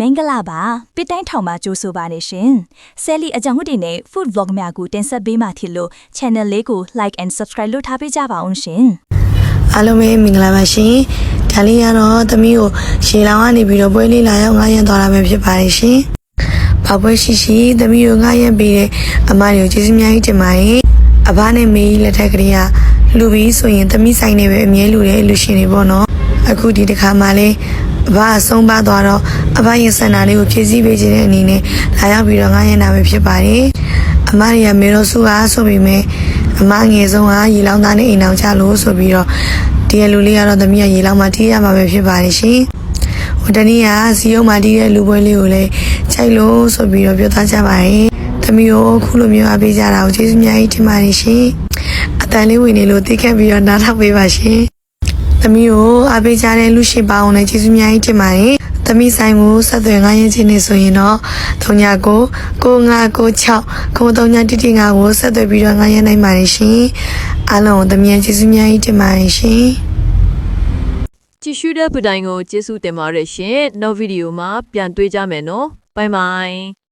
မင်္ဂလာပါပစ်တိုင်းထောင်မှာကြိုးဆိုပါနေရှင်ဆယ်လီအကြောင်းဟုတ်တွေနဲ့ food vlog များကိုတင်ဆက်ပေးမှဖြစ်လို့ channel လေးကို like and subscribe လုပ်ထားပေးကြပါအောင်ရှင်အားလုံးပဲမင်္ဂလာပါရှင်။ဒါလေးကတော့သမီးကိုရေလောင်ကနေပြီးတော့ပွဲလေးလာရောက်ငားရမ်းသွားတာပဲဖြစ်ပါတယ်ရှင်။ဘာပွဲရှိရှိသမီးကိုငားရမ်းပေးတဲ့အမတွေကိုကျေးဇူးများကြီးတင်ပါတယ်။အဘနဲ့မေကြီးလက်ထက်ကလေးကလူပြီးဆိုရင်သမီးဆိုင်နေပဲအမြဲလူတဲ့လူရှင်တွေပေါ့နော်။အခုဒီတစ်ခါမှလည်း အဘအဆုံးပါသွားတော့အဘရဲ့စန္ဒာလေးကိုဖြည့်ဆည်းပေးခြင်းတဲ့အနေနဲ့လာရောက်ပြီးတော့ငားရမ်းတာပဲဖြစ်ပါတယ်။အမတွေကမေတော်စုအားဆိုပေမဲ့အမငယ်ဆုံးကရေလောင်သားနဲ့အိမ်အောင်ချလို့ဆိုပြီးတော့ဒီလူလေးကတော့သမီးကရေလောင်မှတီးရမှာပဲဖြစ်ပါတယ်ရှင်။ဟိုတနေ့ကစီယုံမှတီးတဲ့လူပွဲလေးကိုလည်းခြိုက်လို့ဆိုပြီးတော့ပြောသားကြပါတယ်။သမီးကိုခုလိုမျိုးအားပေးကြတာကိုကျေးဇူးများကြီးတင်ပါတယ်ရှင်။အတန်လေးဝင်နေလို့တိတ်ခတ်ပြီးတော့နားထောင်ပေးပါရှင်။ သမီးကိုအားပေးကြတဲ့လူရှိပါအောင်လည်းကျေးဇူးများကြီးတင်ပါတယ်။သမီးဆိုင်ကိုဆက်သွယ်ငှားရမ်းခြင်းနေဆိုရင်တော့39ကို9596 93တိတိငါကိုဆက်သွယ်ပြီးတော့ငှားရမ်းနိုင်ပါတယ်ရှင်။အားလုံးကိုသမီးရဲ့ကျေးဇူးများကြီးတင်ပါတယ်ရှင်။ကြည့်ရှုတဲ့ပဒိုင်ကိုကျေးဇူးတင်ပါတယ်ရှင်နောက်ဗီဒီယိုမှာပြန်တွေ့ကြမယ်နော်ဘိုင်ဘိုင်